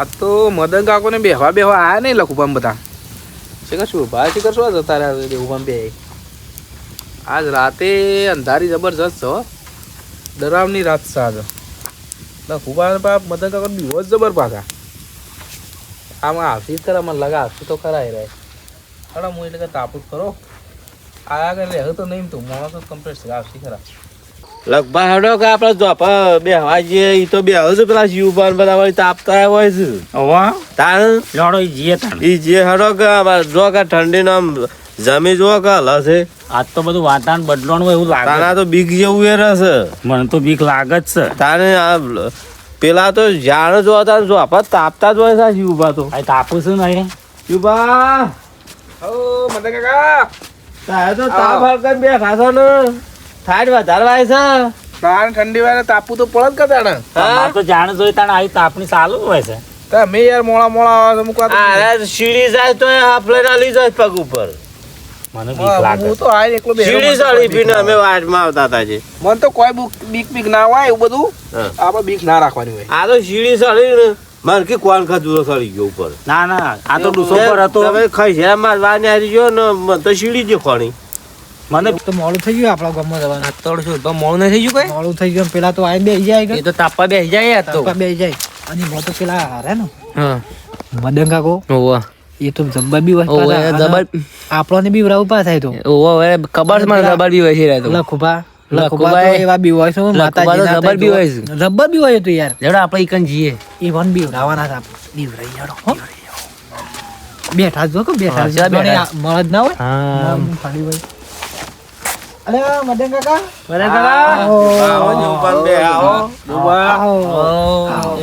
આ તો મદન કાકોને બેહવા બેહવા આયા નહીં લખુપામ બધા. છે કે શું? ભાઈ છે કે શું જતા રહ્યા દેવુપામ બે? આજ રાતે અંધારી જબરજસ્ત છે. ડરાવની રાત સાજ. લખુપામ બાપ મદન કાકો બીવો જબર પાકા. આમાં આવશી જ ખરા મને લગા આવશી તો ખરા રહે ખરા હું એટલે કે તાપુસ કરો. આયા કરે રહે તો નહીં તું માણસ તો કમ્પ્લીટ છે આવશી ખરા. લગભગ હેડો કે આપણે જોપા બે હવા જઈએ એ તો બે હવે પેલા શિવપાન બધા વળી તાપતા હોય છે. હવા? તાણ? લડો જીએ તાણ. ઈ જે હેડો કે જો કે ઠંડીનો આમ જમી જો કે હલશે આજ તો બધું વાતાવરણ બદલવાનું હોય એવું લાગે. તો બીક જેવું એ રહેશે મને તો બીક લાગે જ છે. તારે આ પેલા તો જાણ જો હતા જો આપા તાપતા જ હોય છે શિવભા તો. આ તાપું છું નહીં શિવભા ઓ મને કાકા તારે તો તાપ હલકન બેઠા છો ને. થાળ વધારે વાય છે? તાણ ઠંડી વાળા તાપુ તો પડત કે તાણે તમારે તો જાણ જોઈ તાણે આવી તાપની ચાલુ હોય છે. તમે યાર મોળા મોળા આવે તો મુકવા આ સીડી જાય તો હાફલે ના જાય પગ ઉપર. મને બીક લાગે. હું તો આ એકલો બે સીડી સાડી પીને ના અમે વાટમાં આવતા હતા જે. મને તો કોઈ બુક- બીક બીક ના હોય એવું બધું. આપણે બીક ના રાખવાની હોય. આ તો સીડી સળી ને મારે કે કોણ ખાધું સળી ગયો ઉપર. ના ના આ તો ડૂસો પર હતો. તમે મારે મારવાની હારી ગયો ને તો સીડી જ ખોણી. મને તો મોડું થઈ ગયું આપણા ગામમાં જવાનું. આ તો મોડું નહીં થઈ ગયું મોડું થઈ ગયું પેલા તો આઈ બે જાય એ તો તાપા બે જાય તો. તાપા બે જાય. અને મો તો પેલા હારે ને. હા. મદન કાકો ઓવા એ તો જબ્બર બી હોય ઓવા જબ્બર. આપણને બી ઊભા ઊભા થાય તો. ઓવા હવે કબરમાં જબ્બર બી હોય છે યાર તો. લખુબા લખુભા તો એવા બી હોય છે માતાજી જબ્બર બી હોય છે. જબ્બર બી હોય તો યાર. જડો આપણે ઈકન જઈએ. એ વન બી રાવાના હતા બીવરાઈ યાર હો. બેઠા જો કે બેઠા જો. જોડે મળદ ના હોય? હા ખાલી હોય. અરે મદન કાકા મદન કાકા આવો જ ઉપર બે આવો આવો.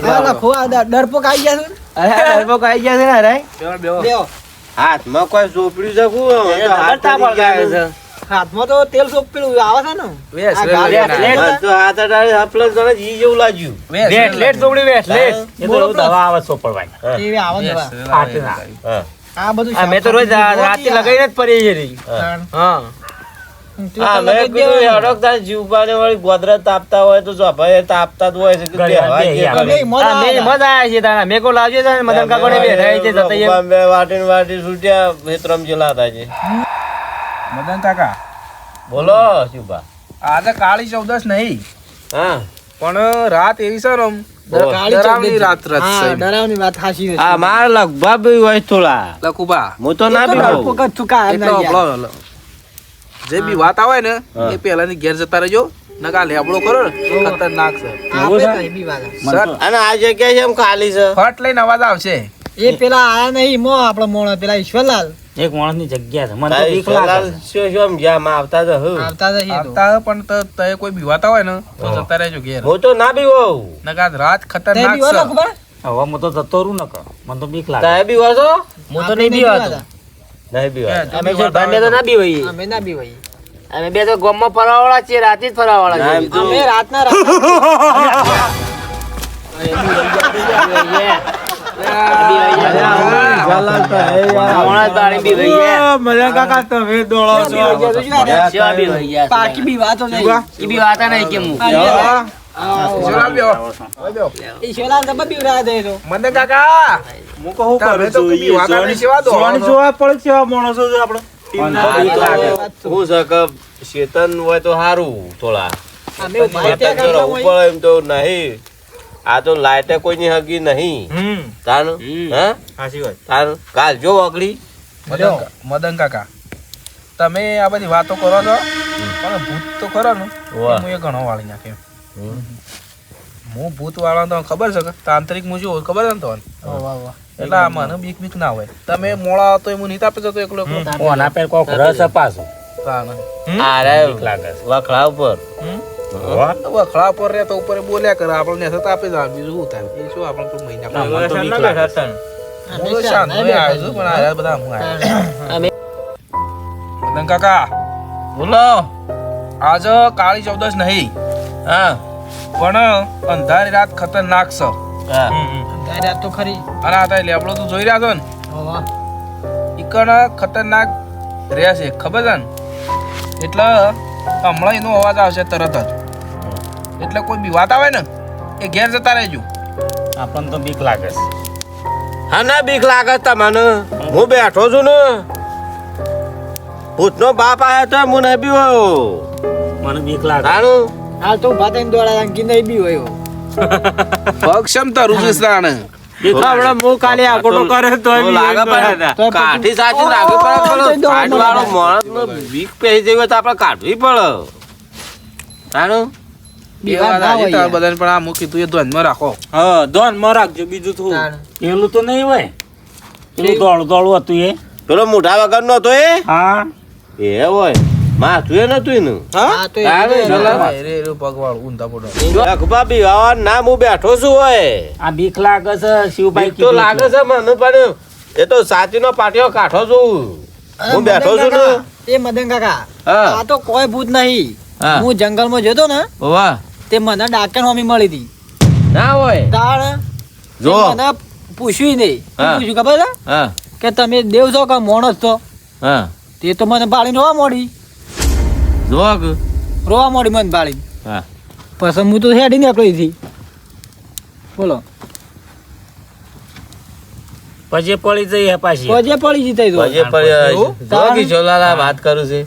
આ લખો આ ડરપોક આવી ગયા છે? અરે અરે કઈ ગયા છે ને અરે બેહો બેહો. હાથમાં કોઈ સોપડ્યું છે કું? તો હાથ ગયા છે. હાથમાં તો તેલ સોપ આવે છે ને વેસ, વેસ, વેસ. મને તો હાથ અડાડે હાફલે જાણે જી જેવું લાગ્યું વેસ, લેટ લેટ ચોપડી વેટ લેટ એ તો દવા આવે સોપડવાની એવી આવે દવા. વેસ, ના. આ બધું મેં તો રોજ રાતે લગાઈને જ પડી છે રી. હા મદન કાકો. બોલો શુભા. આજે કાળી ચૌદશ નહીં. હા. પણ રાત એવી સર ડરાવની રાત હા. ડરાવની વાત. માર લગભગ હોય થોડા. લખુબા હું તો ના પીવું જ ના બી વાત આવે ને. એ પહેલાની ઘેર જતા રહેજો. નકા લેબડો કરો ખતરનાક છે. અને આ જગ્યા છે એમ ખાલી છે. ફટ લઈને અવાજ આવશે. એ પેલા આયા નહીં મો આપણો મોણ પેલા ઈશ્વરલાલ. એક માણસની જગ્યા છે. મને તો બીક લાગે શું શું જ્યાં આવતા તો હું. આવતા તો. આવતા પણ તો તય કોઈ બીવાતા હોય ને તો. જતા રહેજો ઘેર. હું તો ના પીવું નકા રાત ખતરનાક છે? હવે હું તો જતો રહું નકા મને તો બીક લાગે. તય પીવો છો હું તો નહીં બીવાતા. નહીં એ, અમે જો જો તો ના બીવાઈએ અમે ના બી અમે બે તો ગામમાં ફરવાવાળા છીએ રાતે જ ફરવાવાળા છીએ. અમે રાતના રાત પાકી બી વાતો? નહીં. ઈ બી વાતા નહીં કે હું. તમે તો કોઈ સેવા દો. મને હું શેતન હોય તો સારું થોડા. એમ તો નહીં. આ તો લાઈટે કોઈની હગી નહીં. હમ. તાન? હમ. હા? તાન? કાલ જો અગડી મદન કાકા તમે આ બધી વાતો કરો છો? પણ ભૂત તો ખરો ને. હું એ ઘણો વાળી નાખે હું ભૂત વાળા તો ખબર છે કે તાંત્રિક હું શું ખબર છે ને તો વાહ, વાહ, વાહ. એટલે આ મને બીક બીક ના હોય. તમે મોળા તો હું નીત આપી જતો એકલો એકલો. ઓના પેર કોક રસ અપાસો અરે વખડા ઉપર. ખળા પર રહે તો ઉપર બોલ્યા કરે આપણને નેસત આપી દે. બીજું શું થાય? એ શું આપણે તો મહિના કાકા બોલો. આજ કાળી ચૌદશ નહીં. હા. પણ અંધારી રાત ખતરનાક છે. અંધારી રાત તો ખરી. અને આ તારી લેબડો તું જોઈ રહ્યા છો ને. ઈકણ ખતરનાક રહેશે ખબર છે ને? એટલે હમણાં એનો અવાજ આવશે તરત જ. એટલે કોઈ બી વાત આવે ને એ ઘેર જતા રહેજો. આપણને તો બીક લાગે છે. હા ના બીક લાગે છે તમને? હું બેઠો છું ને. ભૂતનો બાપ આવ્યો તો મને બી મને બીક લાગે. હાલ તો ઊભા થઈને દોડા નહીં બી હોય પગ ક્ષમ તારું છે તાણે કાલે આકોટો કરે તો લાગે પણ કાઠી સાચી લાગવી પડે કાઠ વાળો માણસનો બીક પહેરી જવી તો આપણે કાઢવી પડે. તારું એ વાત સાચી તારે બધાને પણ આ મૂકી તું એ ધ્યાનમાં રાખો. હા દોનમાં રાખજો બીજું થોડું પેલું તો નહીં હોય. પેલું દોડું દોડું હતું એ. પેલો મોઢા વગર નતો એ? હા. એ હોય. માથું એ નતું એનું. હું? બેઠો છું હોય. આ બીક લાગે છે શિવભાઈ તો લાગે છે મને પણ એ તો સાચીનો પાટિયો કાઢો છું. હું બેઠો છું ને. એ મદન કાકા આ તો કોઈ ભૂત નહીં. હું. હું જંગલમાં જતો ને વાહ. તે મને ડાકણ હોમી મળી હતી. ના હોય. તાણ જો. મને પૂછ્યું નહીં. શું પૂછ્યું ખબર છે? કે તમે દેવ છો કે મોણસ છો? હા. તે તો મને બાળીને રોવા મોડી જો રોવા મોડી મન બાળી. હા. પછી હું તો હેડી નીકળી હતી બોલો. પજે પડી જઈ પાછી. પજે પડી જઈ તો. પજે પડી જોગી જોલાલા વાત કરું છે.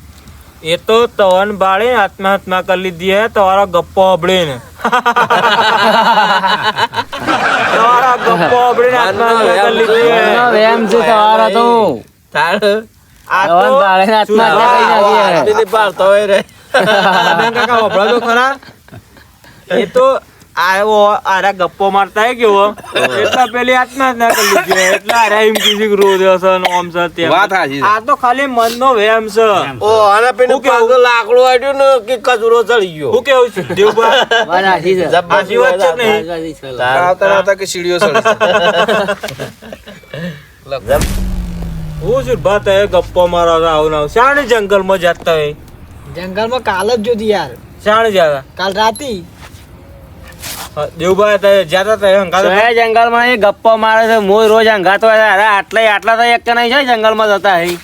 એ તો તવન બાળે આત્મહત્યા કરી લીધી હે તમારો ગપ્પો અબળીને. તમારા ગપ્પો અબળે આત્મહત્યા કરી લીધી હે. વેમ છે. તમારો તો. તાર આ તો તવન બાળાને આત્મહત્યા કરી નાખી હે. આદમીને પાડતો હોય રે. મદન કાકા વપરાતો ખરા. એ તો આવો આરા ગપ્પો મારતા ગયો કેવો એટલા પેલી આત્મહત્યા કરી લીધી હે. એટલે આરા એમ કીધું રોજ હશે ને ઓમ છે તેમ. વાત સાચી છે. આ તો ખાલી મનનો વહેમ છે. ઓ આના પેલું? પાછળ લાકડું આડ્યું ને કે કચરો ચડી ગયો. હું કેવું છું? દેવભાઈ વાત સાચી છે. સાચી વાત છે કે નહીં? આવતા આવતા કે સીડીઓ સડી હું છું હે? ગપ્પો મારો આવું આવું શાણે જંગલમાં જતા હોય? જંગલમાં કાલ જ જોતી યાર. શાણે જતા? કાલ રાતી. દેવભાઈ હતા જતા હતા હંગાત એ જંગલમાં એ ગપ્પો મારે છે મોય રોજ હંગાતો અરે આટલા આટલા તો એક નહીં છે જંગલમાં જતા હે.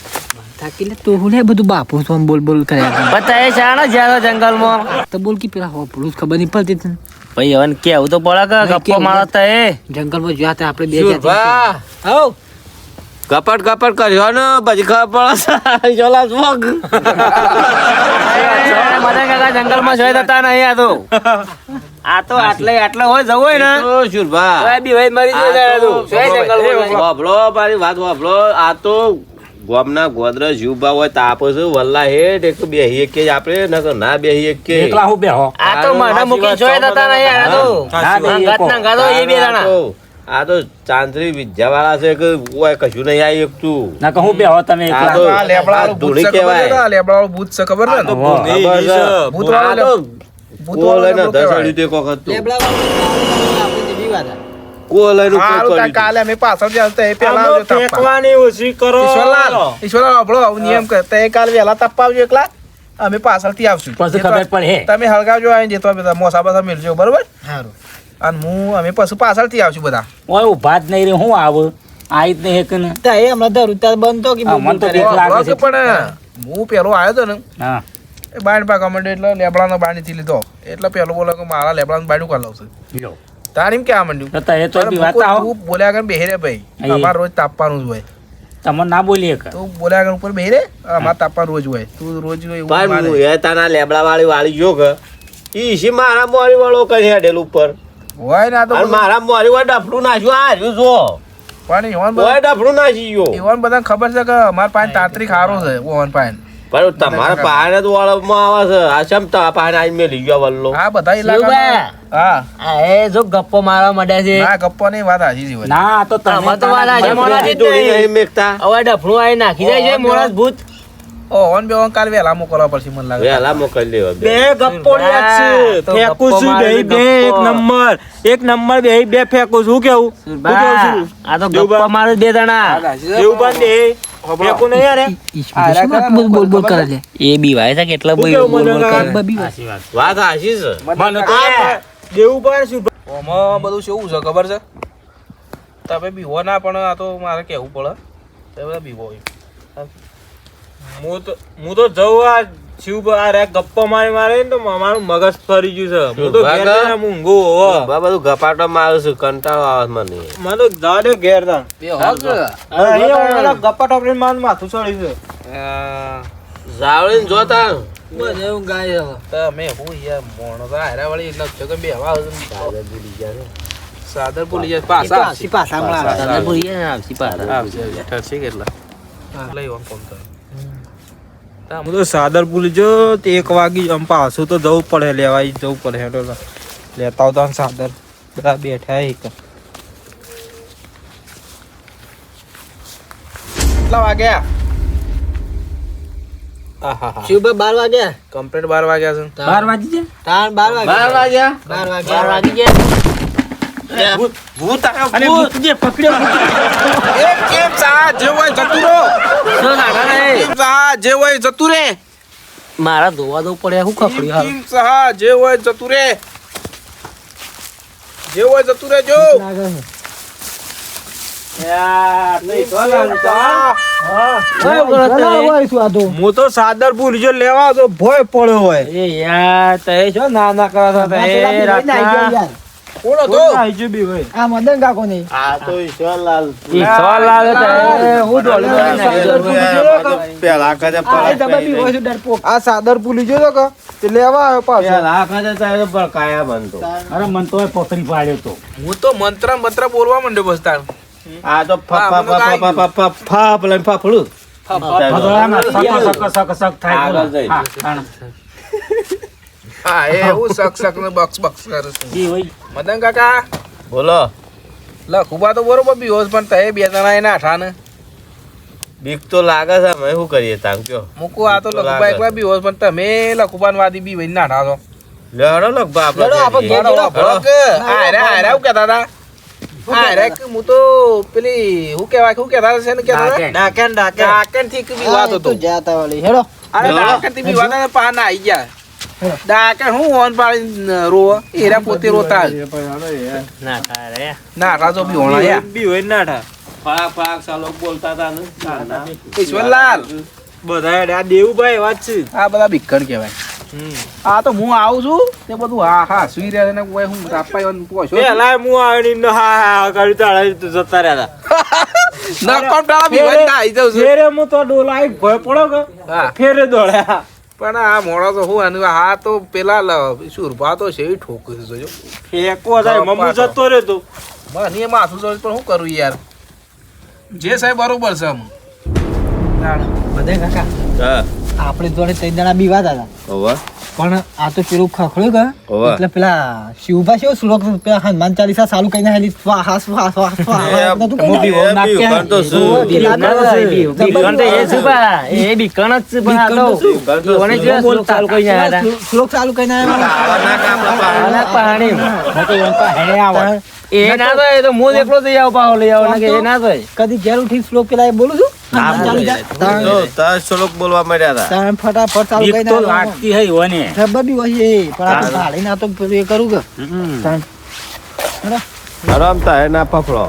થાકીને તું લે બધું બાપુ તો બોલ બોલ કર્યા બતા એ શાણા જ્યાં તો જંગલમાં. તો બોલ કે પેલા હોપડું ખબર નહીં પડતી તને. ભાઈ હવે કેવું તો પડે કે ગપ્પો મારતા મારો તો એ જંગલમાં જ્યાં આપણે બે શુરભા, હવ. કપટ કપટ કર્યો ને પછી ખબર પડે ચોલા સ્મોક મદન કાકા જંગલમાં જોઈ જતા નહીં આ તો. આ તો આટલે આટલે હોય જવું હોય ને. ઓ શુરભા તો બી હોય મરી જાય તો તું. જઈ. વાપરો મારી વાત વાપરો. આ તો ગોમના ગોદરા જીવબા હોય તાપ છે વલ્લા હેઠ એક તો બેહી એક જ આપણે નકર ના બેહી એક કે. એકલા હું બેહો આ તો મને મૂકી જોઈ જતા નહીં આ તો. ના બે હંગાત ના હંગાતો એ બે જણા. તો- આ તો ચાંદરી વિદ્યા વાળા છે કે ઓય કશું નહીં આવી એકતું ના કહું બે હો તમે આ તો આ લેબડાવાળું ભૂત છે ખબર છે કહેવાય. ને? આ ભૂત છે ખબર છે ને? ભૂત વાળો ભૂત વાળો ને દસડી તે કોખત તો એક લેબડા વાળું આપણે જેવી વાત આ. કુવો લઈને ઉપર હારું, ચડ્યું તા કાલે અમે પાછળ જ્યાં એ તાપવા. ફેંકવાની ઓછી કરો. ઈશ્વરલાલ, ઈશ્વરલાલ, આપણો નિયમ કે તે કાલે વહેલા તપાવજો એકલા. અમે પાછળથી આવશું. પછી ખબર પડે તમે હળગાવજો આવીને જતો મોસા મેળજો બરોબર. અને હું અમે પશુ પાછળથી આવશું બધા. ઓય ઊભા જ નહીં રે હું આવ? આઈ જ નહીં એક ને. તા એ હમણાં ધરું તાર બંધ તો કે મન તો બીક લાગે છે. પણ હું. પેલો આવ્યો તો ને હા. એ બાણ પાકા માંડ્યો એટલે લેબડાનો બાણીથી લીધો. એટલે પેલો બોલો કે મારા લેબડાનું બાણું કાઢ લાવશે તારીમ આ માંડ્યું? તો એ તો બી વાત આવો. બોલ્યા કર બેહરે ભાઈ. અમાર રોજ તાપવાનું જ હોય. તમને ના બોલીએ કે તું બોલ્યા આગળ ઉપર બેહી રે અમારે તાપવાનું રોજ હોય. તું રોજ હોય પણ હું એ તારા લેબડા વાળી વાળી જો કે ઈ મારા મોરી વાળો કરી હેડેલ ઉપર? હોય ના તો મારા મોરી વાળ ડફડું નાખ્યું. આ રહ્યું જો. પણ ઈવન બધા ડફડું નાખી ગયો. ઈવન બધા ખબર છે કે અમારા પાસે તાંત્રિક હારો છે ઓન પાસે પણ તમારા પાને તો વળમાં આવે છે. આ ચમ તા પાને આઈ મેલી ગયો વલ્લો. આ બધા ઇલાકા હા. આ એ જો ગપ્પો મારવા માંડ્યા છે. ના ગપ્પો ની વાત હાજી છે ના આ તો તમે તો વાત હાજી મોડા દોડી નહીં મેકતા. હવે ડફડું આઈ નાખી જાય છે મોડા ભૂત. ઓવન બેવન કાલે વહેલા મોકલવા પડશે મને લાગે. વેલા મોકલી દેવા બે. બે ગપ્પોડિયા છે. ફેંકું છું બે બે એક નંબર. એક નંબર બે બે ફેંકું છું. શું કેવું? કેવું આ તો ગપ્પો મારે બે જણા. બે ફેંકું નહીં ઈશ્વર બધું બોલ બોલ કરે છે. એ બી વાય છે કેટલા બોલ બોલ કરે વાત. સાચી વાત વાત હાચી છે. મને તો આ દેવબાન શું ઓમાં બધું શું છે ખબર છે? તમે બીવો ના પણ આ તો મારે કેવું પડે. તમે બધા બીવો હોય હું તો હું તો જઉં આ શિવ આ રે ગપ્પા મારી મારે તો મારું મગજ ફરી ગયું છે. હું તો ઘેર? જઈને ઊંઘું હોવ. બા બધું ગપાટો મારું છું કંટાળો આવે છે મને. મને તો દાડે ઘેર તા બે હોગ અરે ઓલા ગપ્પા ટોપરીને મારું માથું ચડી છે. જાવળીને જોતા તમે હું યાર મોણો તો હારા વાળી એટલે જગન બે હવા સાદર ભૂલી જાય પાછા આવશે. પાછા હમણાં. આવે. પાછા. ભૂલી જાય ને આવશે. ઠરશે કેટલા? લઈ આવો કોમ તો. હું તો સાદરપુર જો એક વાગી આમ પાછું તો જવું પડે લેવા જવું પડે હેડો લેતા આવતા સાદર. બધા બેઠા એક. કેટલા વાગ્યા. શિવભાઈ બાર વાગ્યા? કમ્પ્લીટ બાર વાગ્યા છે. બાર વાગી ગયા વાગ્યા. બાર વાગ્યા. બાર વાગ્યા. બાર વાગી ગયા ભૂત અરે ભૂત. મૂકજે, પકડ્યો. એ કેમ સા જે હોય જતું રહો. શું નાના સા જે હોય જતું રે મારા ધોવા દો પડે હાલ કેમ સા જે હોય જતું રે જે હોય જતું રે જો હું તો સાદર ભૂલી જો લેવા તો ભોય પડ્યો હોય. એ યાર તે છો ના ના કરો છો કોણ હતો? આઈજો બી હોય. આ મદન કાકો ને આ તો ઈશ્વરલાલ ઈશ્વરલાલ હું. પેલા હોય ડરપોક. આ સાદર પુલી જો તો કે? તે લેવા આવ્યો પાછો. પેલા કદે તારે પણ કાયા બનતો. અરે મન તો પકડી પાડ્યો તો. હું તો મંત્ર મંત્ર બોલવા માંડ્યો બસ તાર. આ તો ફા ફા ફા ફા ફા ફા ફા પેલા ફાફડું. સક સક સક સક થાય આગળ બોલો. જઈ. હા, એ હું સક સક ને બક્સ બક્સ કરું છું. મદન કાકા? બોલો. લખુબા તો બરોબર બી હોશ પણ તે બે જણા એના આઠા ને બીક તો લાગે છે અમે શું કરીએ તાંગ કયો? મૂકું આ તો લખુબા લાગે. બી હોશ પણ તમે લખુબાન વાદી બી વઈ નાઠા છો. લેડો લેડો, આપણે આપણે ઘેર. બરો, બરો કે આયરા આયરા હું કહેતા હતા. આયરા કે હું તો પેલી હું કહેવાય કે હું કહેતા હતા ને કહેતા હતા? ડાકેન. ડાકેન ડાકણથી કે બી વાત હતો તું જાતા વાળી. હેડો. અરે. ડાકણથી બી વાત પાન આવી ગયા. ડાકણ હું ઓન પાડી રો એરા પોતે રોતા ના થાય રે નાઠા તો બી હોણા યા બી હોય ના થા પાક પાક સાલો બોલતા તા ને. ઈશ્વરલાલ બધા આ દેવુભાઈ વાત છે આ બધા બીકણ કહેવાય આ તો હું આવું છું તે બધું હા હા સુઈ રહ્યા ને કોઈ હું તાપાઈ પોછો પેલા હું આવીને હા હા કરી તાળા જતા રહ્યા હતા નકોમ ટાળા બી ના આવી જાઉં છું ફેરે હું તો ડોલા ભય પડો કે હા ફેરે દોડ્યા પણ આ મોડો તો હું અને હા તો પેલા સુરભા તો છે એ ઠોકું છે જોજો. ફેંકવો જાય મમ્મી જતો રહ્યો તો મને એ માથું જોડે પણ શું કરું યાર? જે સાહેબ બરોબર છે આમ. બધે કાકા હા. આપણે જોડે ત્રણ જણા બી વાત હતા પણ આ તો પેલું ખખડ્યું કે? એટલે પેલા શિવભા શિવ શ્લોક પેલા હનુમાન ચાલીસા ચાલુ કરીને હેલી કોને શું? કેવા શ્લોક ચાલુ કરીને. એ ના થાય, તો હું એકલો જઈ આવું પાછો લઈ આવો, એ ના થાય. કદી ઘેર ઉઠી શ્લોક પેલા એ બોલું છું? બોલવા માંડ્યા હતા ફટાફટ ચાલુ બીક તો લાગતી ખબર બી હોય છે. પણ આ તો એ કરું કે. રમતા હે ના પકડો